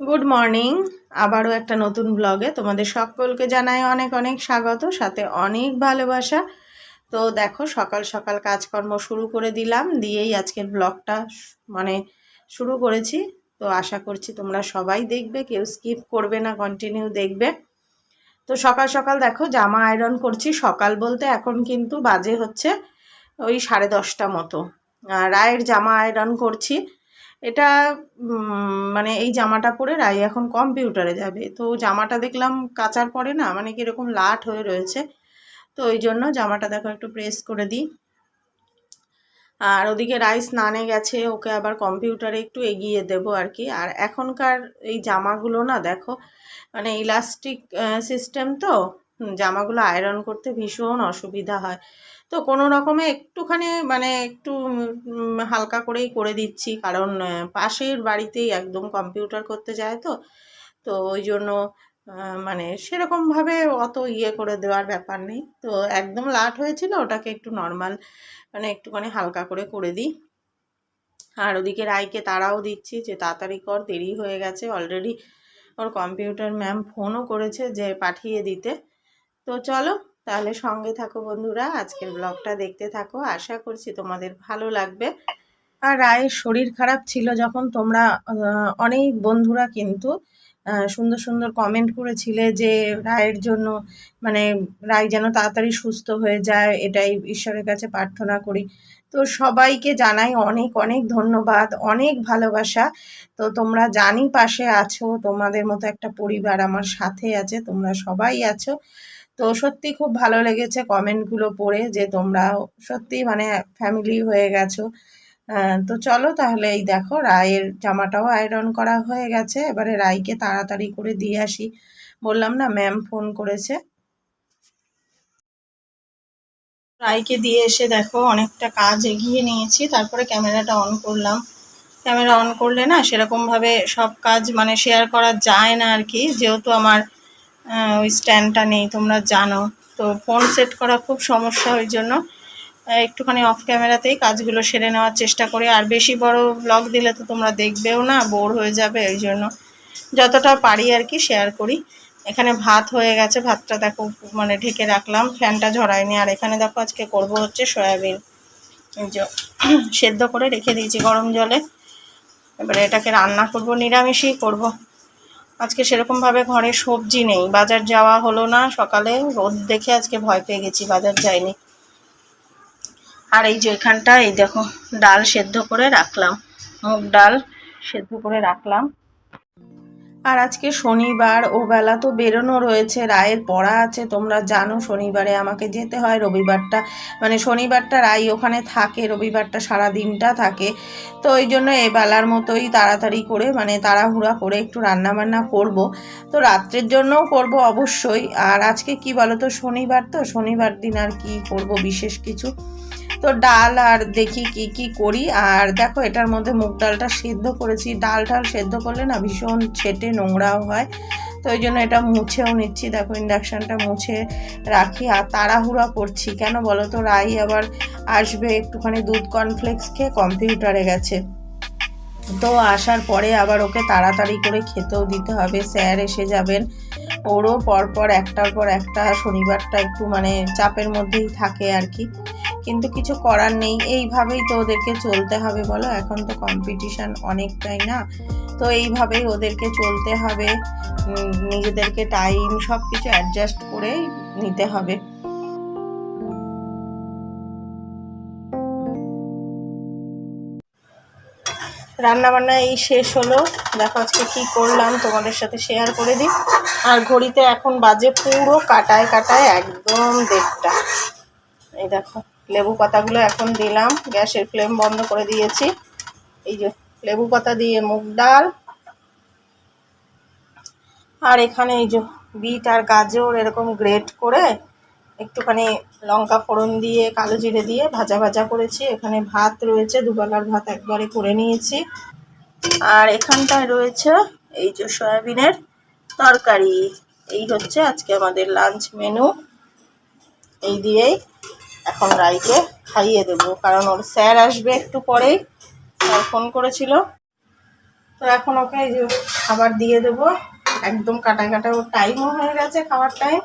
Good morning আবারও একটা নতুন ব্লগে তোমাদের সকলকে জানাই অনেক অনেক স্বাগত, সাথে অনেক ভালোবাসা। তো দেখো, সকাল সকাল কাজকর্ম শুরু করে দিলাম, দিয়েই আজকের ব্লগটা মানে শুরু করেছি। তো আশা করছি তোমরা সবাই দেখবে, কেউ স্কিপ করবে না কন্টিনিউ দেখবে। তো সকাল সকাল দেখো, জামা আয়রন করছি, সকাল বলতে এখন কিন্তু বাজে হচ্ছে ওই সাড়ে দশটা মতো। রায়ের জামা আয়রন করছি। এটা মানে এই জামাটা পরে রাই এখন কম্পিউটারে যাবে। তো জামাটা দেখলাম কাচার পরে না মানে কীরকম লাট হয়ে রয়েছে। তো ওই জন্য জামাটা দেখো একটু প্রেস করে দিই। আর ওদিকে রাই স্নানে গেছে, ওকে আবার কম্পিউটারে একটু এগিয়ে দেবো আর কি। আর এখনকার এই জামাগুলো না দেখো মানে ইলাস্টিক সিস্টেম তো, জামাগুলো আয়রন করতে ভীষণ অসুবিধা হয়। তো কোনো রকমে একটুখানি মানে একটু হালকা করেই করে দিচ্ছি। কারণ পাশের বাড়িতেই একদম কম্পিউটার করতে যায় তো। তো ওই জন্য মানে সেরকমভাবে অত ইয়ে করে দেওয়ার ব্যাপার নেই। তো একদম লাট হয়েছিল, ওটাকে একটু নর্মাল মানে একটুখানি হালকা করে করে দিই। আর ওদিকে রায়কে তারাও দিচ্ছি যে, তাড়াতাড়ি কর, দেরি হয়ে গেছে। অলরেডি ওর কম্পিউটার ম্যাম ফোনও করেছে যে, পাঠিয়ে দিতে। তো চলো তাহলে সঙ্গে থাকো বন্ধুরা, আজকের ব্লগটা দেখতে থাকো। আশা করছি তোমাদের ভালো লাগবে। আর রায়ের শরীর খারাপ ছিল যখন তোমরা অনেক বন্ধুরা কিন্তু সুন্দর সুন্দর কমেন্ট করেছিলে যে রায়ের জন্য মানে রায় যেন তাড়াতাড়ি সুস্থ হয়ে যায়, এটাই ঈশ্বরের কাছে প্রার্থনা করি। তো সবাইকে জানাই অনেক অনেক ধন্যবাদ, অনেক ভালোবাসা। তো তোমরা জানি পাশে আছো, তোমাদের মতো একটা পরিবার আমার সাথে আছে, তোমরা সবাই আছো। তো সত্যি খুব ভালো লেগেছে কমেন্টগুলো পড়ে যে তোমরা সত্যি মানে ফ্যামিলি হয়ে গেছো। তো চলো তাহলে এই দেখো রায়ের জামাটাও আয়রন করা হয়ে গেছে। এবারে রায়কে তাড়াতাড়ি করে দিয়ে আসি। বললাম না ম্যাম ফোন করেছে। রায়কে দিয়ে এসে দেখো অনেকটা কাজ এগিয়ে নিয়েছি, তারপরে ক্যামেরাটা অন করলাম। ক্যামেরা অন করলে না সেরকমভাবে সব কাজ মানে শেয়ার করা যায় না আর কি। যেহেতু আমার ওই স্ট্যান্ডটা নেই, তোমরা জানো। তো ফোন সেট করা খুব সমস্যা, ওই জন্য একটুখানি অফ ক্যামেরাতেই কাজগুলো সেরে নেওয়ার চেষ্টা করি। আর বেশি বড় ব্লগ দিলে তো তোমরা দেখবেও না বোর হয়ে যাবে, ওই জন্য। যতটা পারি আর কি শেয়ার করি। এখানে ভাত হয়ে গেছে, ভাতটা দেখো মানে ঢেকে রাখলাম ফ্যানটা ঝরায়নি। আর এখানে দেখো, আজকে করব হচ্ছে সয়াবিন। সেদ্ধ করে রেখে দিয়েছি গরম জলে। এবারে এটাকে রান্না করব, নিরামিষই করব। আজকে সেরকমভাবে ঘরে সবজি নেই। বাজার যাওয়া হলো না সকালে। রোদ দেখে আজকে ভয় পেয়ে গেছি, বাজার যাইনি। আর এই যে এখানটা এই দেখো, ডাল সেদ্ধ করে রাখলাম। মুগ ডাল সেদ্ধ করে রাখলাম। আর আজকে শনিবার, ও বেলা তো বেরোনো রয়েছে, রায়ের পড়া আছে, তোমরা জানো শনিবারে আমাকে যেতে হয়, রবিবারটা মানে শনিবারটা রায় ওখানে থাকে, রবিবারটা সারা দিনটা থাকে, তো ওই জন্য এ বেলার মতোই তাড়াতাড়ি করে মানে তাড়াহুড়া করে একটু রান্না বান্না করব, তো রাত্রের জন্যও করব অবশ্যই, আর আজকে কি বলো তো শনিবার তো, শনিবার দিন আর কি করব বিশেষ কিছু? তো ডাল আর দেখি কি কি করি। আর দেখো, এটার মধ্যে মুগ ডালটা সেদ্ধ করেছি। ডাল ঢাল সেদ্ধ করলে না ভীষণ ছেটে নোংরাও হয়। তো ওই জন্য এটা মুছেও নিচ্ছি। দেখো, ইন্ডাকশানটা মুছে রাখি। আর তাড়াহুড়া করছি। কেন বলো তো? রাই আবার আসবে একটুখানি দুধ কর্নফ্লেক্স খেয়ে কম্পিউটারে গেছে। তো আসার পরে আবার ওকে তাড়াতাড়ি করে খেতেও দিতে হবে। স্যার এসে যাবেন। ওরও পরপর একটার পর একটা শনিবারটা একটু মানে চাপের মধ্যেই থাকে আর কি। কিন্তু কিছু করার নেই। এইভাবেই তো ওদেরকে চলতে হবে বলো। এখন তো কম্পিটিশান অনেকটাই না? তো এইভাবেই ওদেরকে চলতে হবে। নিজেদেরকে টাইম সব কিছু অ্যাডজাস্ট করে নিতে হবে। রান্নাবান্না এই শেষ হলো। দেখো আজকে কী করলাম তোমাদের সাথে শেয়ার করে দিই। আর ঘড়িতে এখন বাজে পুরো কাটায় কাটায় একদম দেড়টা। এই দেখো। লেবু পাতাগুলো এখন দিলাম, গ্যাসের ফ্লেম বন্ধ করে দিয়েছি। এই যে লেবু পাতা দিয়ে মুগ ডাল। আর এখানে এই যে বিট আর গাজর এরকম গ্রেট করে একটুখানি লঙ্কা ফোড়ন দিয়ে, কালো জিরে দিয়ে ভাজা ভাজা করেছি। এখানে ভাত রয়েছে, দুবেলার ভাত একবারে করে নিয়েছি। আর এখানটায় রয়েছে এই যে সয়াবিনের তরকারি। এই হচ্ছে আজকে আমাদের লাঞ্চ মেনু। এই দিয়েই এখন রাইকে খাইয়ে দেবো, কারণ ওর স্যার আসবে একটু পরেই, স্যার ফোন করেছিল। তো এখন ওকে এই যে খাবার দিয়ে দেবো। একদম কাটা কাটা, ওর টাইমও হয়ে গেছে খাবার টাইম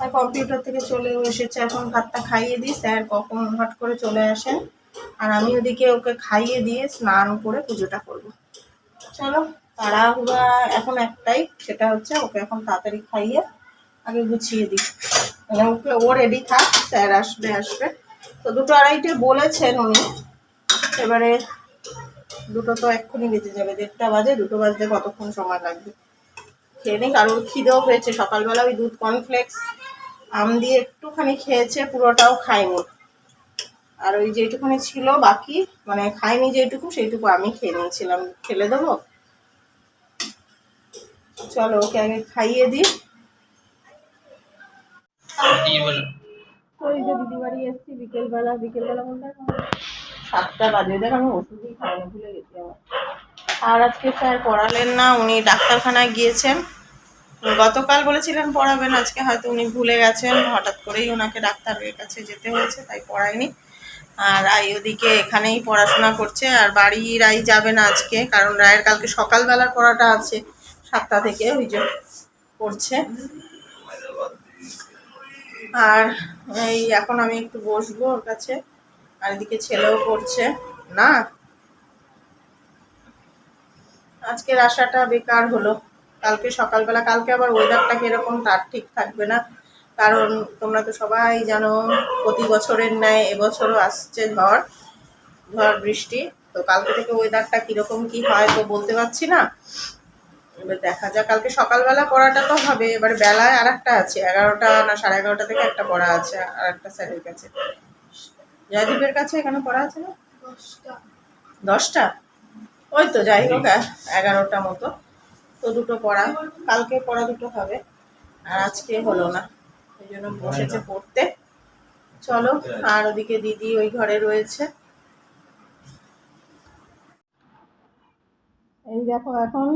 আর কম্পিউটার থেকে চলেও এসেছে, এখন ভাতটা খাইয়ে দিই, স্যার কখন হট করে চলে আসেন। আর আমি ওদিকে ওকে খাইয়ে দিয়ে স্নান করে পুজোটা করব। চলো, তাড়াহুড়া এখন একটাই, সেটা হচ্ছে ওকে এখন তাড়াতাড়ি খাইয়ে আগে গুছিয়ে দিই। মানে ওকে ও রেডি থাক, স্যার আসবে আসবে। তো দুটো আড়াইটে বলেছেন উনি। এবারে দুটো তো এক্ষুনি বেজে যাবে, দেড়টা বাজে, দুটো বাজতে কতক্ষণ সময় লাগবে? খেয়ে নিই কারোর খিদেও হয়েছে সকালবেলা ওই দুধ কর্নফ্লেক্স আম দিয়ে একটুখানি খেয়েছে, পুরোটাও খায়নি। আর ওই যেটুকুনি ছিল বাকি মানে খাইনি যেটুকু, সেইটুকু আমি খেয়ে নিয়েছিলাম। ফেলে দেবো? চলো, ওকে আগে খাইয়ে দিই ওই যে দিদি বাড়ি এসছি, বিকেলবেলা বিকেলবেলা বলতে সাতটা বাজে, দেখ আমি ওষুধই খাওয়ানো ভুলে গেছি আমার আর আজকে স্যার পড়ালেন না, উনি ডাক্তারখানায় গিয়েছেন। গতকাল বলেছিলেন পড়াবেন, আজকে হয়তো উনি ভুলে গেছেন, হঠাৎ করেই ওনাকে ডাক্তারের কাছে যেতে হয়েছে, তাই পড়ায়নি। আর রাই ওদিকে এখানেই পড়াশোনা করছে, আর বাড়ি রাই যাবে না আজকে, কারণ রায়ের কালকে সকালবেলার পড়াটা আছে, সাতটা থেকে, ওই যে পড়ছে আর এই, এখন আমি একটু বসবো ওর কাছে। আর এদিকে ছেলেও পড়ছে। না? আজকের আশাটা বেকার হলো। কালকে সকালবেলা, কালকে আবার ওয়েদারটা কীরকম তার ঠিক থাকবে না। কারণ তোমরা তো সবাই জানো, প্রতি বছরের ন্যায় এবছরও আসছে ঝড় ঝড় বৃষ্টি। তো কালকে থেকে ওয়েদারটা কীরকম কি হয় তো বলতে পারছি না। এবার দেখা যাক কালকে সকালবেলা পড়াটা তো হবে এবার বেলায় আর একটা আছে এগারোটা না সাড়ে এগারোটা থেকে একটা পড়া আছে আর একটা স্যারের কাছে। জয়দীপের কাছে এখানে পড়া আছে না? দশটা। ওই তো যাই হোক এগারোটা মতো। তো দুটো পড়া কালকে পড়া দুটো হবে আর আজকে হলো না। এই জন্য বসেছে পড়তে। চলো আর ওদিকে দিদি ওই ঘরে রয়েছে। এই দেখো এখন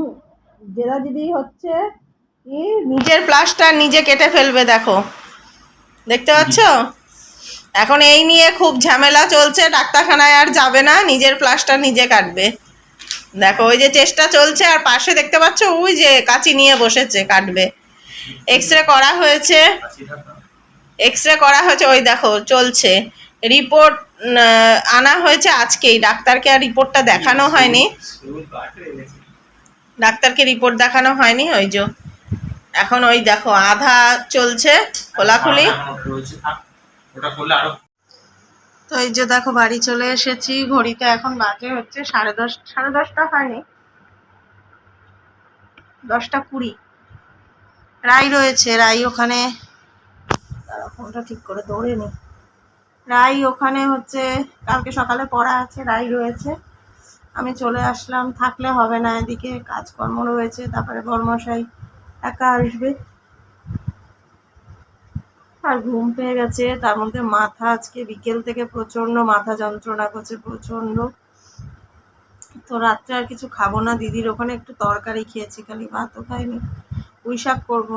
জেরা দিদি হচ্ছে কি? নিজের প্লাস্টার নিজে কেটে ফেলবে, দেখো। দেখতে পাচ্ছ? এখন এই নিয়ে খুব ঝামেলা চলছে, ডাক্তারখানায় আর যাবে না, নিজের প্লাস্টার নিজে কাটবে। দেখো, ওই যে চেষ্টা চলছে, আর পাশে দেখতে পাচ্ছ, ওই যে কাঁচি নিয়ে বসেছে, কাটবে। এক্স রে করা হয়েছে। এক্স রে করা হয়েছে, ওই দেখো, চলছে। রিপোর্ট আনা হয়েছে আজকেই, ডাক্তারকে আর রিপোর্টটা দেখানো হয়নি। ডাক্তারকে রিপোর্ট দেখানো হয়নি ওই যে এখন ওই দেখো আধা চলছে খোলাখুলি। ওটা তো এই যে দেখো বাড়ি চলে এসেছি ঘড়িতে এখন বাজে হচ্ছে সাড়ে দশ সাড়ে দশটা হয়নি। দশটা কুড়ি। রাই রয়েছে রাই ওখানে ফোনটা ঠিক করে দৌড়ে নি। রাই ওখানে হচ্ছে কালকে সকালে পড়া আছে রাই রয়েছে। আমি চলে আসলাম, থাকলে হবে না, এদিকে কাজকর্ম রয়েছে, তারপরে বর্মশাই একা আসবে। আর ঘুম পেয়ে গেছে, তার মধ্যে মাথা আজকে বিকেল থেকে প্রচণ্ড মাথা যন্ত্রণা করছে, প্রচণ্ড। তো রাত্রে আর কিছু খাব না, দিদির ওখানে একটু তরকারি খেয়েছি, খালি ভাতও খাইনি। পুঁই শাক করব,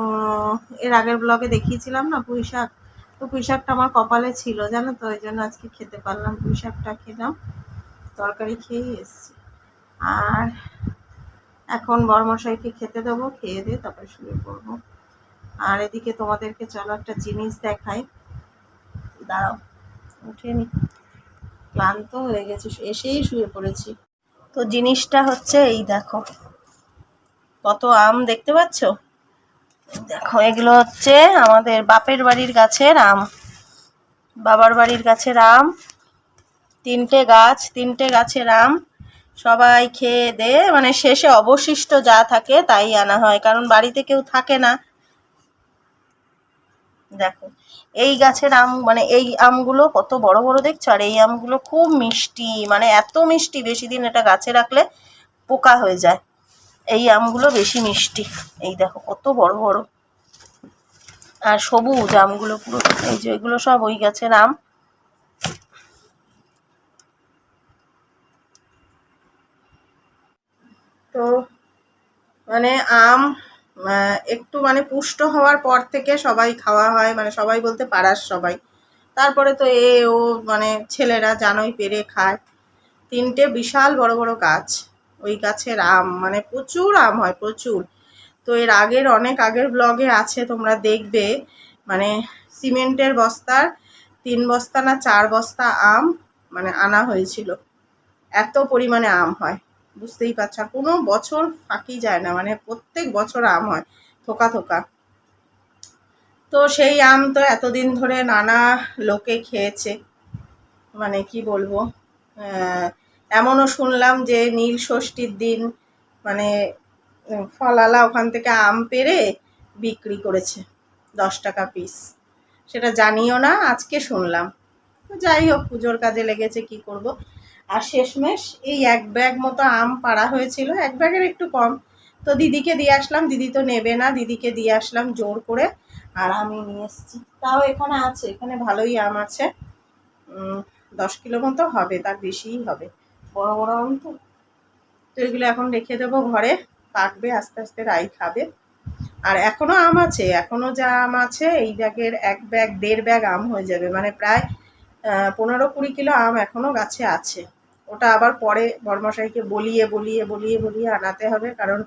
এর আগের ব্লগে দেখিয়েছিলাম না পুঁই শাক? তো পুঁই শাকটা আমার কপালে ছিল, জানো তো, ওই জন্য আজকে খেতে পারলাম, পুঁই শাকটা খেলাম। তরকারি খেয়েই এসছি। আর এখন বরমশাইকে খেতে দেবো, খেয়ে দিয়ে তারপরে শুয়ে পড়ব। আর এদিকে তোমাদেরকে চলো একটা জিনিস দেখাই। দাঁড়াও উঠে নি। ক্লান্ত হয়ে গেছি, এসেই শুয়ে পড়েছি। তো জিনিসটা হচ্ছে এই দেখো। কত আম দেখতে পাচ্ছ? দেখো, এগুলো হচ্ছে আমাদের বাপের বাড়ির গাছের আম। বাবার বাড়ির গাছের আম। তিনটে গাছ, তিনটে গাছের আম সবাই খেয়ে দে মানে শেষে অবশিষ্ট যা থাকে তাই আনা হয়, কারণ বাড়িতে কেউ থাকে না। দেখো, এই গাছের আম মানে এই আমগুলো কত বড় বড় দেখছ? আর এই আমগুলো খুব মিষ্টি মানে এত মিষ্টি, বেশি দিন এটা গাছে রাখলে পোকা হয়ে যায়। এই আমগুলো বেশি মিষ্টি, এই দেখো কত বড় বড়। আর সবুজ আমগুলো পুরো, এই যে এগুলো সব ওই গাছের আম। তো মানে আম একটু মানে পুষ্ট হওয়ার পর থেকে সবাই খাওয়া হয় মানে সবাই বলতে পারার সবাই। তারপরে তো এ, ও মানে ছেলেরা জানোই পেরে খায়। তিনটে বিশাল বড় বড় গাছ, ওই গাছের আম মানে প্রচুর আম হয়, প্রচুর। তো এর আগের, অনেক আগের ব্লগে আছে, তোমরা দেখবে। মানে সিমেন্টের বস্তার তিন বস্তা না চার বস্তা আম মানে আনা হয়েছিল। এত পরিমাণে আম হয়। বুঝতেই পারছ। আর কোনো বছর ফাঁকি যায় না মানে প্রত্যেক বছর আম হয়, থোকা থোকা। তো সেই আম তো এতদিন ধরে নানা লোকে খেয়েছে। মানে কি বলব এমনও শুনলাম যে নীল ষষ্ঠীর দিন মানে ফলালা ওখান থেকে আম পেড়ে বিক্রি করেছে, দশ টাকা পিস সেটা জানিও না, আজকে শুনলাম। যাই হোক, পুজোর কাজে লেগেছে, কি করব? আর শেষমেশ এই এক ব্যাগ মতো আম পাড়া হয়েছিল, এক ব্যাগের একটু কম। তো দিদিকে দিয়ে আসলাম, দিদি তো নেবে না, দিদিকে দিয়ে আসলাম জোর করে আর আমি নিয়ে এসেছি। তাও এখানে আছে, এখানে ভালোই আম আছে। দশ কিলো মতো হবে, তার বেশিই হবে। বড় বড় আম তো। তো এগুলো এখন রেখে দেবো ঘরে পাকবে আস্তে আস্তে রাই খাবে। আর এখনও আম আছে, এখনও যা আম আছে, এই ব্যাগের এক ব্যাগ, দেড় ব্যাগ আম হয়ে যাবে। মানে প্রায় পনেরো কুড়ি কিলো আম এখনও গাছে আছে। ওটা আবার পরে বর্মশাইকে বলিয়ে বলিয়ে বলিয়ে বলিয়ে আনাতে হবে, কারণ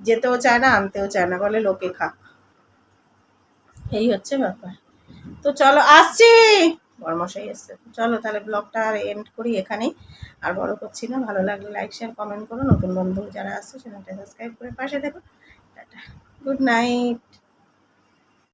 যেতেও চায় না, আনতেও চায় না, বলে লোকে খাক। এই হচ্ছে ব্যাপার। তো চলো, আসছি! বর্মশাই এসছে। চলো তাহলে ব্লগটা আর এন্ড করি এখানেই। আর বড় করছি না, ভালো লাগলে লাইক শেয়ার কমেন্ট করো। নতুন বন্ধু যারা আসছে চ্যানেলটা সাবস্ক্রাইব করে পাশে দেখো টাটা। Good night